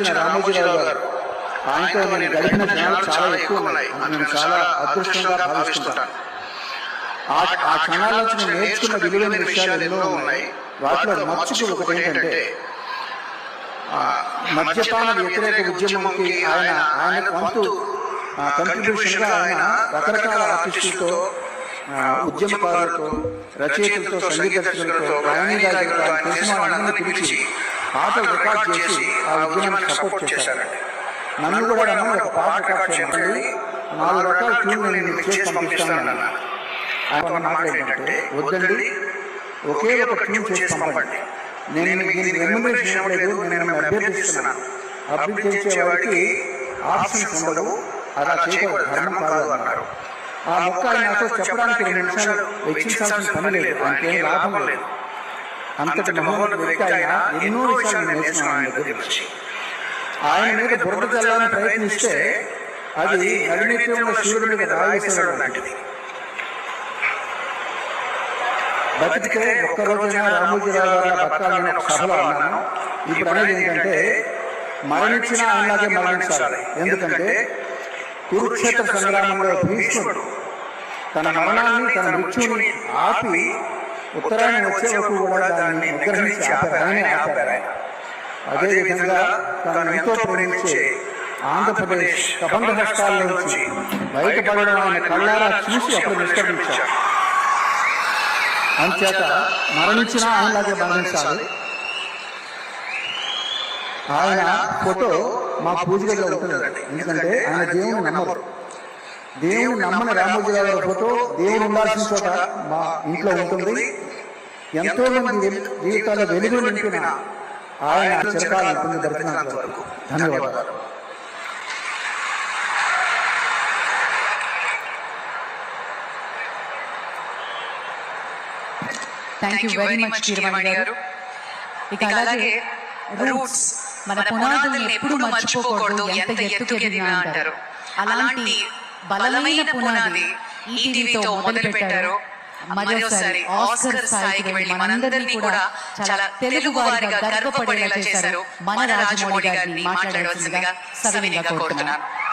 మరణించిన రామోజీరావు గారు. ఆయనతో నేను గడిపిన క్షణాలు చాలా ఎక్కువ ఉన్నాయి నేను చాలా అదృష్టంగా భావిస్తుంటాను. ఆ ఆ క్షణాల నుంచి నేను నేర్చుకున్న విలువైన విషయాలు ఎన్నో ఉన్నాయి. వాటిలో మచ్చుకు ఒకటి ఏంటంటే మద్యపాన వ్యతిరేక ఉద్యమంకి ఆయన ఆయన వంతు కంట్రిబ్యూషన్గా ఆయన రకరకాల ఆర్టిస్టులతో ఉద్యమకారులతో రచయితలతో సంగీత దర్శకులతో ప్రయాణికులతో ఆయన తెలిసిన వాళ్ళందరినీ పిలిచి పాటలు రికార్డ్ చేసి ఆ ఉద్యమానికి సపోర్ట్ చేశారండి. నన్ను కూడా రమ్మని ఒక పాట రికార్డ్ చేయండి నాలుగు రకాల ట్యూన్ నేను చేసి పంపిస్తాను ఆయన మాట ఏంటంటే వద్దండి ఒకే ఒక ట్యూన్ చేసి పంపండి. నేను దీనికి రెమ్యునరేషన్ ఇవ్వలేదు నేను అభ్యర్థిస్తున్నాను. అభ్యర్థించే వారికి ఆప్షన్స్ ఉండవు అలా చేయకూడదు ధర్మం కాదు అన్నారు. ఆ మొక్క ఆయన నాతో చెప్పడానికి రెండు నిమిషాలు వెచ్చించాల్సిన పని లేదు ఆయనకేం లాభం లేదు. అంతటి మహోన్నత వ్యక్తి ఆయన ఎన్నో విషయాలు నేను నేర్చుకున్నాను ఆయన మీద బురద చల్లాలని ప్రయత్నిస్తే అది నడినేత్యంలో సూర్యుడి మీద రాయి వేసేవాడు లాంటిది బతికితే ఒక్క రోజైనా రామోజీరావు గారు బతకాలని ఒక సభలో అన్నాను. ఇప్పుడు అనేది ఏంటంటే మరణించినా ఆయనలాగే మరణించాలి. ఎందుకంటే కురుక్షేత్ర సంగ్రామంలో భీష్ముడు తన మరణాన్ని తన మృత్యుని ఆపి ఉత్తరాయణ వచ్చే వరకు కూడా దాన్ని నిగ్రహించి ఆపారు ఆయనే ఆపారు. ఆయన. అదేవిధంగా తనను ఎంతో ప్రేమించే ఆంధ్రప్రదేశ్ కబంధ హస్తాల నుంచి బయటపడడం ఆయన కళ్ళారా చూసి అప్పుడు నిష్కరించారు అంచేత మరణించినా ఆయనలాగే మరణించాలి. ఆయన ఫోటో మా పూజ గదిలో ఉంటుందండి. ఎందుకంటే ఆయన దేవుని నమ్మరు. దేవుని నమ్మని రామోజీరావు గారి ఫోటో దేవుడు ఉండాల్సిన చోట మా ఇంట్లో ఉంటుంది. ఎంతో మంది జీవితాల్లో వెలుగు నింపిన ఆయన చిరకాలం ఉంటుంది దర్శనాల వరకు. ధన్యవాదాలు. Thank you very much Keeravani garu. ఇక అలాగే రూట్స్ మన పునాదుల్ని ఎప్పుడు మర్చిపోకూడదు ఎంత ఎత్తుకు ఎదిగినా అంటారు. అలాంటి బలమైన పునాది ఈటీవీతో మొదలు పెట్టారు మరోసారి ఆస్కర్ స్థాయికి వెళ్ళి మనందరినీ కూడా చాలా తెలుగు వారిగా గర్వపడేలా చేశారు. మన రాజమౌళి గారిని మాట్లాడాల్సిందిగా సవినీయంగా కోరుతున్నాను.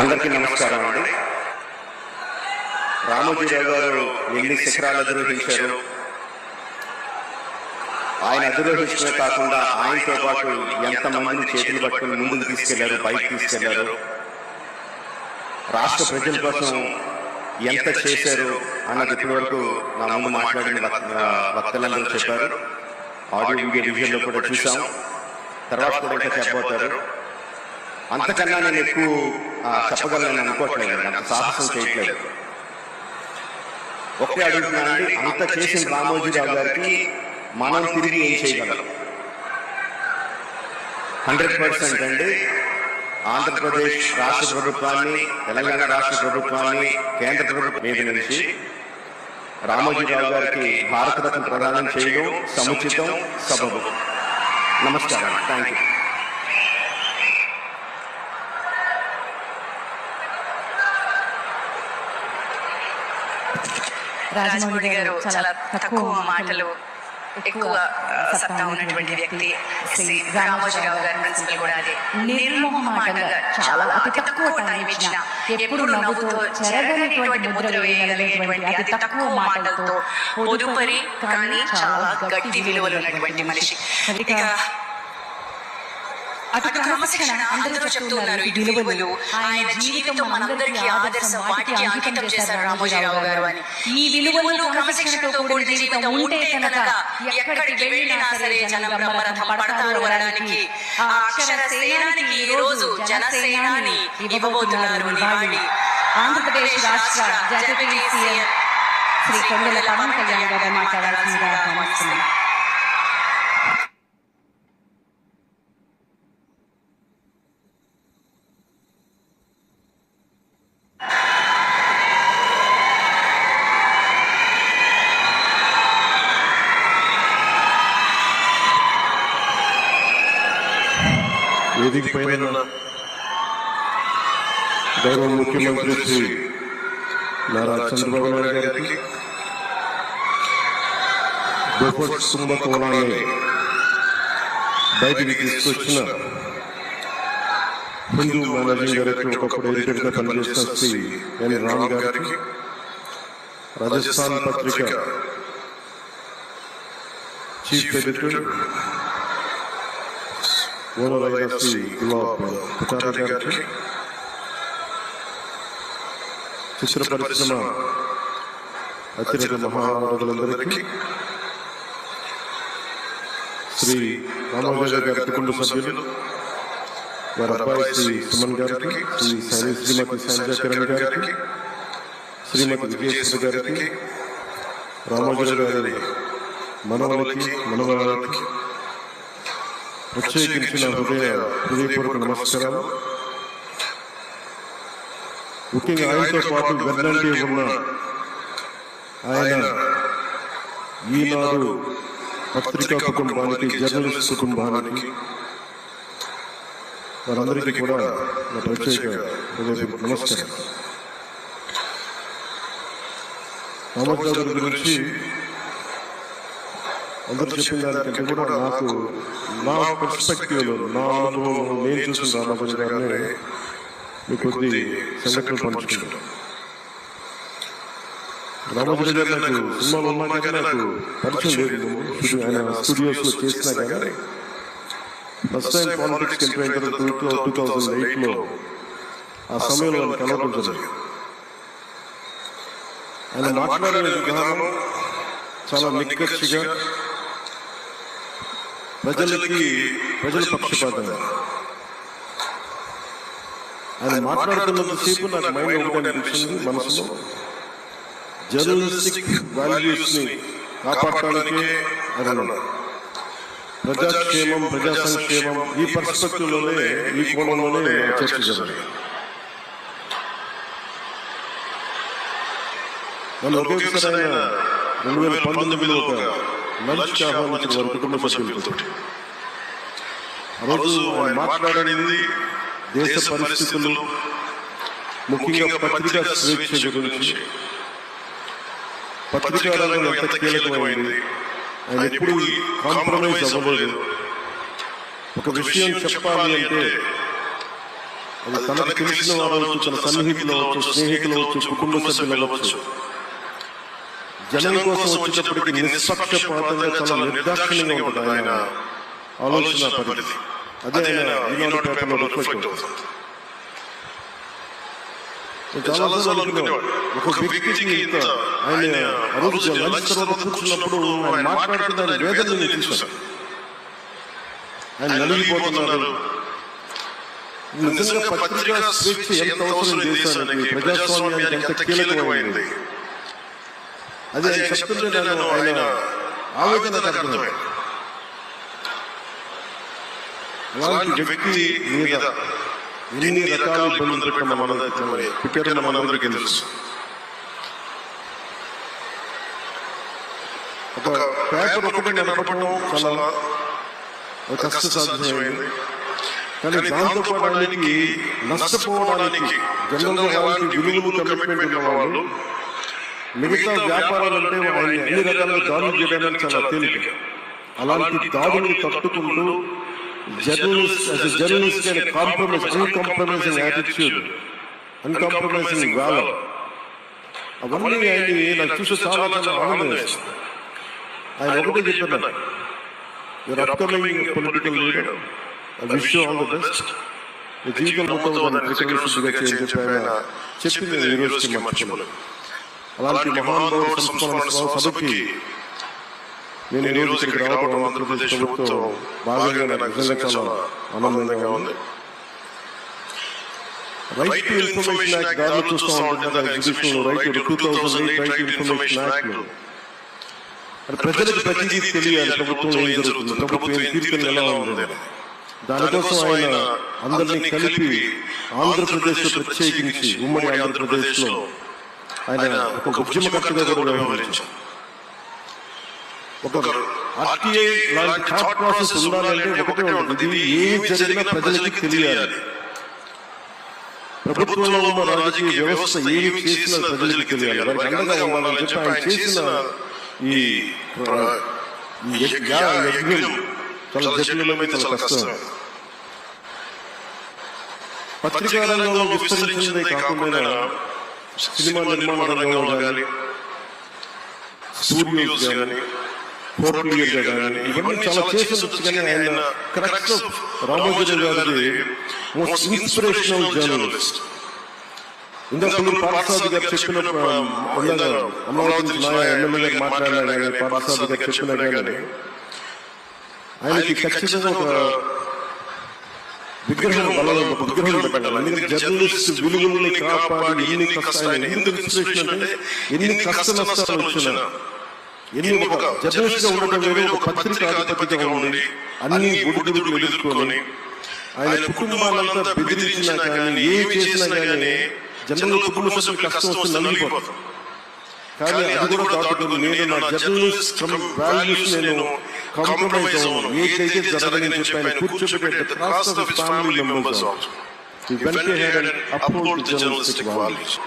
అందరికీ నమస్కారం అండి. రామోజీరావు గారు ఎన్ని శిఖరాలు అధిరోహించారు. ఆయన అధిరోహించడమే కాకుండా ఆయనతో పాటు ఎంతమందిని చేతులు పట్టుకుని ముందుకు తీసుకెళ్ళారు బయట తీసుకెళ్ళారు. రాష్ట్ర ప్రజల కోసం ఎంత చేశారు అన్నది ఇప్పటి వరకు నా ముందు మాట్లాడిన వక్- వక్తలందరూ చెప్పారు. ఆడియో వీడియో విజువల్లో కూడా చూసాం తర్వాత కూడా ఇంకా చెప్పబోతారు. అంతకన్నా నేను ఎక్కువ చెప్పగలను అనుకోవట్లేదు అంత సాహసం చేయట్లేదు. ఒకటే అడుగుతున్నానండి అంత చేసిన రామోజీరావు గారికి మనం తిరిగి ఏం చేయగలం? హండ్రెడ్ పర్సెంట్ అండి. ఆంధ్రప్రదేశ్ రాష్ట్ర ప్రభుత్వాన్ని తెలంగాణ రాష్ట్ర ప్రభుత్వాన్ని కేంద్ర ప్రభుత్వం మీద నుంచి రామోజీరావు గారికి భారతరత్న ప్రదానం చేయడం సముచితం సబబు. నమస్కారం. థ్యాంక్ యూ రాజమౌళి గారు చాలా తక్కువ మాటలు ఎక్కువ సత్తా ఉన్నటువంటి వ్యక్తి శ్రీ రామోజీరావు గారి ప్రిన్సిపల్ కూడా అదే. నిర్మోహమాటంగా చాలా అతి తక్కువ టైం ఇచ్చిన ఎప్పుడు నవ్వుతో చెరగనటువంటి ముద్ర వేయగలిగేటువంటి అతి తక్కువ మాటలతో పొదుపరి కానీ చాలా గట్టి విలువలు ఉన్నటువంటి మనిషి. ఇక అటు క్రమశిక్షణ. అందరూ చెప్తూ ఉన్నారు. ఈ విలువలు ఆయన జీవితం మనందరికీ ఆదర్శం వాటికి అంకితం చేశారు రామోజీరావు గారు అని. ఈ విలువలు క్రమశిక్షణతో కూడిన జీవితం ఉంటే కనుక ఎక్కడికి వెళ్ళినా సరే జనం బ్రహ్మరథం పడతారు అనడానికి. ఆ అక్షర సేనానికి ఈ రోజు జనసేనాని ఇవ్వబోతున్నారు నివాళి. ఆంధ్రప్రదేశ్ రాష్ట్ర శ్రీ కొండల పవన్ కళ్యాణ్ గారు మాట్లాడాల్సిందిగా వేదిక పైన గౌరవ ముఖ్యమంత్రి శ్రీ నారా చంద్రబాబు నాయుడు గారికి బొఫర్ట్ కుంభకోణాన్ని బయటికి తీసుకొచ్చిన హిందూ మేనేజింగ్ డైరెక్టర్ ఒకప్పుడు ఎడిటర్గా పనిచేసిన శ్రీ ఎన్ రామ్ గారికి Rajasthan Patrika chief editor owner అయిన శ్రీ గులాబ్ పుటారి గారికి చిత్ర పరిశ్రమ అత్యధిక మహానుభావులందరికీ శ్రీ రామోజయ గారి కుటుంబ సభ్యులు వారి అబ్బాయి శ్రీ సుమన్ గారికి శ్రీ సాయి శ్రీమతి సంజయ్ కిరణ్ గారికి శ్రీమతి విజయేశ్వర గారికి రామోజయ గారి మనవలకి మనవరాలకి ప్రత్యేకించిన హృదయ హృదయపూర్వక నమస్కారాలు. ముఖ్యంగా ఆయనతో పాటు వెన్నంటి ఉన్న ఆయన ఈనాడు పత్రికా కుటుంబానికి జర్నలిస్ట్ కుటుంబానికి వారందరికీ కూడా నా ప్రత్యేక హృదయపూర్వక నమస్కారం రామచంద్ర గురించి అందరూ చెప్పిన దానికంటే కూడా నాకు నా పర్స్పెక్టివ్లో నా అనుభవం నేను చూసిన రామచంద్ర గారిని మీ కొద్ది సంఘటనలు పంచుకుంటాం. రామచంద్ర గారు నాకు సినిమాలు ఉన్నా కానీ నాకు పరిచయం లేదు. ఆయన స్టూడియోస్లో చేసినా కానీ ఫస్ట్ టైం పాలిటిక్స్ అయిన తర్వాత టూ థౌజండ్ ఎయిట్లో ఆ సమయంలో ఆయన కలవడం జరిగింది. ఆయన మాట్లాడే విధానం చాలా నిక్కచ్చిగా ప్రజలకి ప్రజల పక్షపాతంగా ఆయన మాట్లాడుతున్నంతసేపు నాకు మైండ్ ఒకటి అనిపించింది మనసులో. జర్నలిస్టిక్ వాల్యూస్ని కాపాడటానికి ఆయన. ప్రజాక్షేమం ప్రజా సంక్షేమం ఈ పర్స్పెక్టివ్లోనే ఈ కోణంలోనే చర్చ జరిగింది నన్ను ఒకేసారి రెండు వేల పంతొమ్మిదిలో ఒక లంచ్ ఆహ్వానించిన వారి కుటుంబ సభ్యులతో. రోజు ఆయన మాట్లాడేది దేశ పరిస్థితులు ముఖ్యంగా పత్రికా స్వేచ్ఛ గురించి. పత్రికా రంగం ఎంత కీలకమైంది? ఆయన ఎప్పుడు కాంప్రమైజ్ అవ్వలేదు. ఒక విషయం చెప్పాలి అంటే అది తనకు తెలిసిన వారు తన సన్నిహితులు అవ్వచ్చు స్నేహితులు అవ్వచ్చు కుటుంబ సభ్యులు అవ్వచ్చు. జనం కోసం వచ్చేటప్పటికి నిష్పక్షపాతంగా చాలా నిర్దాక్షిణ్యంగా ఉంటుంది ఆయన ఆలోచన పరిధి. అదే ఆయన ఈనాడు పేపర్లో రిఫ్లెక్ట్ అవుతుంది. నేను చాలాసార్లు అనుకునేవాడు. ఒక వ్యక్తికి ఇంత ఆయన రోజు లంచ్ తర్వాత కూర్చున్నప్పుడు ఆయన మాట్లాడుతున్న వేదన నేను చూశాను. ఆయన నలిగిపోతున్నారు. నిజంగా పత్రికా స్వేచ్ఛ ఎంత అవసరం దేశానికి ప్రజాస్వామ్యానికి ఎంత కీలకమైంది? అది ఆయన చెప్తుంటే నేను ఆయన ఆవేదన అర్థమైంది. అలాంటి వ్యక్తి మీద ఎన్ని రకాల ఇబ్బందులు పెట్టిన మన పెట్టారని మనందరికీ తెలుసు. ఒక పేపర్ ఒకటి నడపడం చాలా ఒక కష్టసాధ్యమైంది. కానీ దాంతో పాటు ఆయనకి నష్టపోవడానికి జనరల్గా వాళ్ళకి విలువలు కమిట్మెంట్ ఉన్న వాళ్ళు మిగతా వ్యాపారాలంటే ఆయన అన్ని రకాలుగా దాడులు చేయడానికి చాలా తేలిక. అలాంటి దాడులు తట్టుకుంటూ journalist journalist and compromise uncompromising attitude uncompromising valour అవన్నీ ఆయన్ని నాకు చూసి చాలా చాలా ఆనందం ఆయన ఒకటే చెప్పారు your upcoming political leader wish all the best జీవితం మొత్తం రికగ్నిషన్గా చేయని చెప్పి ఆయన చెప్పింది రోజుకి మర్చిపోలేదు. అలాంటి మహానుభావుడు సంస్కరణ సభకి నేను ఈ రోజు ఇక్కడికి రావడం ఆంధ్రప్రదేశ్ ప్రభుత్వం భాగంగా నాకు నిజంగా చాలా ఆనందంగా ఉంది. రైట్ టు ఇన్ఫర్మేషన్ యాక్ట్ దారిలో చూస్తూ ఉంటుంది exhibition right two thousand eight right information act ప్రజలకు ప్రతిదీ తెలియాలి. ప్రభుత్వం ఏం జరుగుతుంది? ప్రభుత్వం తీర్పులు ఎలా ఉంది? దానికోసం ఆయన అందరినీ కలిపి ఆంధ్రప్రదేశ్ ప్రత్యేకించి ఉమ్మడి ఆంధ్రప్రదేశ్లో ఆయన ఒక ఉద్యమకర్తగా కూడా వ్యవహరించారు. ఒక ఆర్టీఐ లాంటి థాట్ ప్రాసెస్ ఉండాలంటే ఒకటే ఉంటుంది. ఏం జరిగినా ప్రజలకి తెలియాలి. ప్రభుత్వంలో ఉన్న రాజకీయ వ్యవస్థ ఏమి చేసినా ప్రజలకు తెలియాలి. వారికి అండగా ఉండాలని చెప్పి ఆయన చేసిన ఈ యజ్ఞ చాలా చాలా కష్టం. పత్రికా రంగంలో విస్తరించిందే కాకుండా సినిమా నిర్మాణ రంగంలో కానీ స్టూడియోస్ కానీ కానీ ఇవన్నీ చాలా చేసి కానీ ఆయన కరెక్ట్ రామోజీ గారి మోస్ట్ ఇన్స్పిరేషనల్ జర్నలిస్ట్ ఇందాక మీరు పార్థసారథి గారు చెప్పిన అమరావతి ఎమ్మెల్యే గారు మాట్లాడినా కానీ పార్థసారథి గారు చెప్పినా కానీ ఆయనకి ఖచ్చితంగా ఒక విగ్రహం బలం విగ్రహం పెట్టాలి. జర్నలిస్ట్ విలువల్ని కాపాడి ఎన్ని కష్టాలు ఎందుకు ఇన్స్పిరేషన్ అంటే ఎన్ని కష్ట నష్టాలు వచ్చినా ఎన్ని ఒక జర్నలిస్ట్గా ఉండటం వేరే ఒక పత్రిక అధిపతిగా ఉండి అన్ని ఒడిదుడుకులు ఎదుర్కొని ఆయన కుటుంబాలంతా బెదిరించినా కానీ ఏ చేసినా కానీ జనరల్ కుటుంబ సభ్యులు కష్టం వస్తే నలిగిపోతాం. కానీ అది కూడా దాటుకుని నేను నా జర్నలిస్ట్ వాల్యూస్ నేను కాంప్రమైజ్ అవ్వను ఏదైతే జరగదని చెప్పి ఆయన కూర్చోబెట్టే cost of family members journalistic values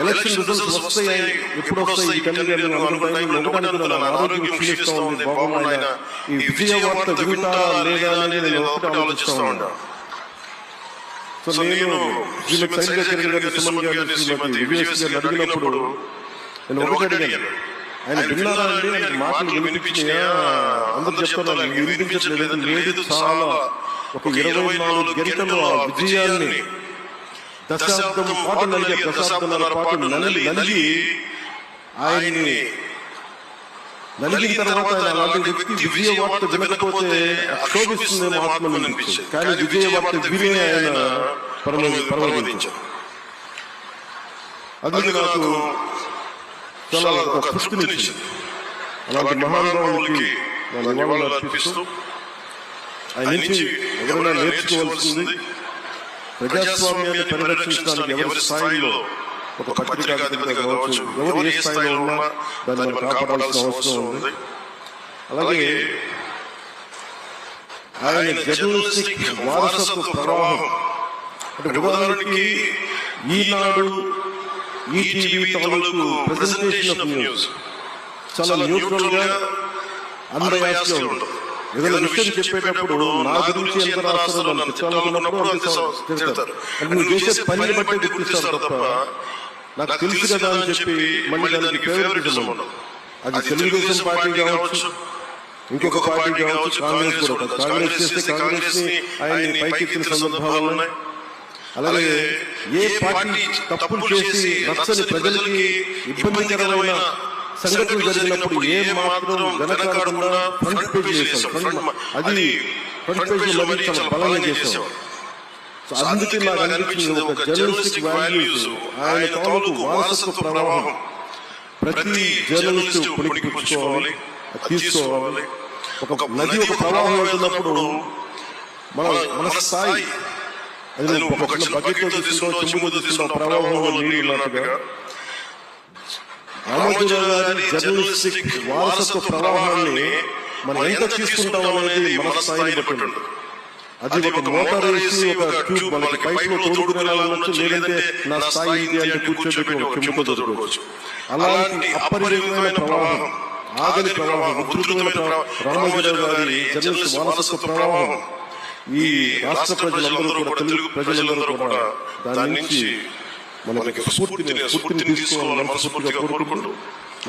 election results వస్తాయి ఎప్పుడు వస్తాయి ఈ టెన్ ఇయర్స్ అనుకుంటాను ఆరోగ్యం క్షీణిస్తా ఉంది బాగున్నాయన ఈ విజయ వార్త వింటారా లేదా అనేది నేను ఒకటి ఆలోచిస్తా ఉన్నా సో నేను శ్రీమతి శైలజ కిరణ్ గారి సుమన్ గారి శ్రీమతి వివేక్ గారిని అడిగినప్పుడు నేను ఒకటి అడిగాను ఆయన విన్నారా అండి? మాటలు వినిపించినాయా? అందరు చెప్తున్నారు "నాకు వినిపించట్లేదు లేదు చాలా ఒక ఇరవై నాలుగు గంటలు ఆ విజయాన్ని దశాబ్దం పాటు నలిగే దశాబ్దాల పాటు నలిగి నలిగి ఆయన్ని నలిగిన తర్వాత ఆయన అలాంటి వ్యక్తి విజయ వార్త వినకపోతే క్షోభిస్తుందేమో ఆత్మ అనిపించింది. కానీ విజయ వార్త విని ఆయన పరమ పరమదించారు అందుకే నాకు చాలా ఒక స్ఫూర్తినిచ్చింది అలాంటి మహానుభావులకి నా నివాళులు అర్పిస్తూ ఆయన నుంచి ఎవరైనా నేర్చుకోవాల్సింది ప్రజాస్వామ్యాన్ని పరిరక్షించడానికి ఎవరి స్థాయిలో ఒక పత్రికాధిపతి కావచ్చు ఎవరు ఏ స్థాయిలో ఉన్నా దాన్ని మనం కాపాడాల్సిన అవసరం ఉంది. అలాగే ఆయన జర్నలిస్టిక్ వారసత్వ ప్రవాహం. అంటే ఉదాహరణకి ఈనాడు ఈటీవీ తాలూకు ప్రెజెంటేషన్ ఆఫ్ న్యూస్ చాలా న్యూట్రల్గా అందయాస్గా ఉంటుంది. ఏదైనా విషయం చెప్పేటప్పుడు నా గురించి ఎంత రాస్తారో నన్ను తిట్టాలనుకున్నప్పుడు అంతే తిడతారు. నువ్వు చేసే పనిని బట్టి గుర్తిస్తారు తప్ప నాకు తెలుసు కదా అని చెప్పి మళ్ళీ దానికి ఫేవరెటిజం ఉండదు. అది తెలుగుదేశం పార్టీ కావచ్చు ఇంకొక పార్టీ కావచ్చు కాంగ్రెస్ కూడా. కాంగ్రెస్ చేస్తే కాంగ్రెస్ని ఆయన్ని పైకెత్తిన సందర్భాలు ఉన్నాయి. అలాగే ఏ పార్టీ తప్పులు చేసి నచ్చని ప్రజలకి ఇబ్బందికరమైన సంఘటనలు జరిగినప్పుడు ఏ మాత్రం వెనకాడకుండా ఫ్రంట్ పేజ్ ఫ్రంట్ అది ఫ్రంట్ పేజ్లో బలంగా చేశాం సో అందుకే నాకు అనిపించింది ఒక జర్నలిస్టిక్ వాల్యూస్ ఆయన తాలూకు వారసత్వ ప్రవాహం ప్రతి జర్నలిస్ట్ పుణికిపుచ్చుకోవాలి అది తీసుకోవాలి. ఒక నది ఒక ప్రవాహం వెళ్తున్నప్పుడు మన మన స్థాయి అది ఒక బకెట్ తీసుకుంటావు చెంబుతో తీసుకుంటావు ప్రవాహంలో నీళ్ళు ఉన్నట్టుగా రామోజీరావు గారి జర్నలిస్టిక్ వారసత్వ ప్రవాహాన్ని మనం ఎంత తీసుకుంటాం అనేది మన స్థాయిని బట్టి అది ఒక మోటార్ వేసి ఒక ట్యూబ్ మనకి పైప్లో తోడుకునేలాగొచ్చు లేదంటే నా స్థాయి ఇది అంటే కూర్చోబెట్టి ఒక చెంబుతో తోడుకోవచ్చు అలాంటి అపరిమితమైన ప్రవాహం ఆగని ప్రవాహం ఉధృతమైన ప్రవాహం రామోజీరావు గారి జర్నలిస్ట్ వారసత్వ ప్రవాహం. ఈ రాష్ట్ర ప్రజలందరూ కూడా తెలుగు ప్రజలందరూ కూడా దాని నుంచి మనకి స్ఫూర్తిని స్ఫూర్తిని తీసుకోవాలని మనస్ఫూర్తిగా కోరుకుంటూ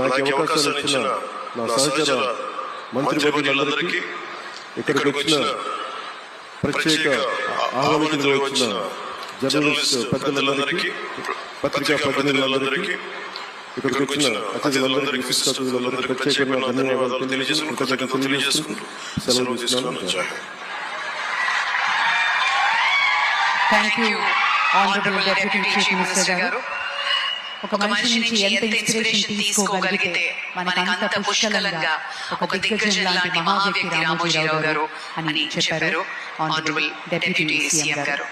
నాకు అవకాశం ఇచ్చిన నా సహచర మంత్రి వర్యులందరికీ ఇక్కడికి వచ్చిన ప్రత్యేక ఆహ్వానితులు వచ్చిన జర్నలిస్ట్ పెద్దలందరికీ పత్రికా ప్రతినిధులందరికీ ఇక్కడికి వచ్చిన అతిథులందరికీ విశిష్ట అతిథులందరికీ ప్రత్యేకంగా ధన్యవాదాలు తెలియజేస్తూ సెలవు తీసుకున్నాను Jai Hind. Thank you honourable deputy chief minister garu. ఒక మనిషి నుంచి ఎంత ఇన్స్పిరేషన్ తీసుకోగలిగితే మనకంత పుష్కలంగా ఒక దిగ్గజం లాంటి మహా వ్యక్తి రామోజీరావు గారు అని చెప్పారు ఆనరబుల్ డెప్యూటీ సీఎం గారు.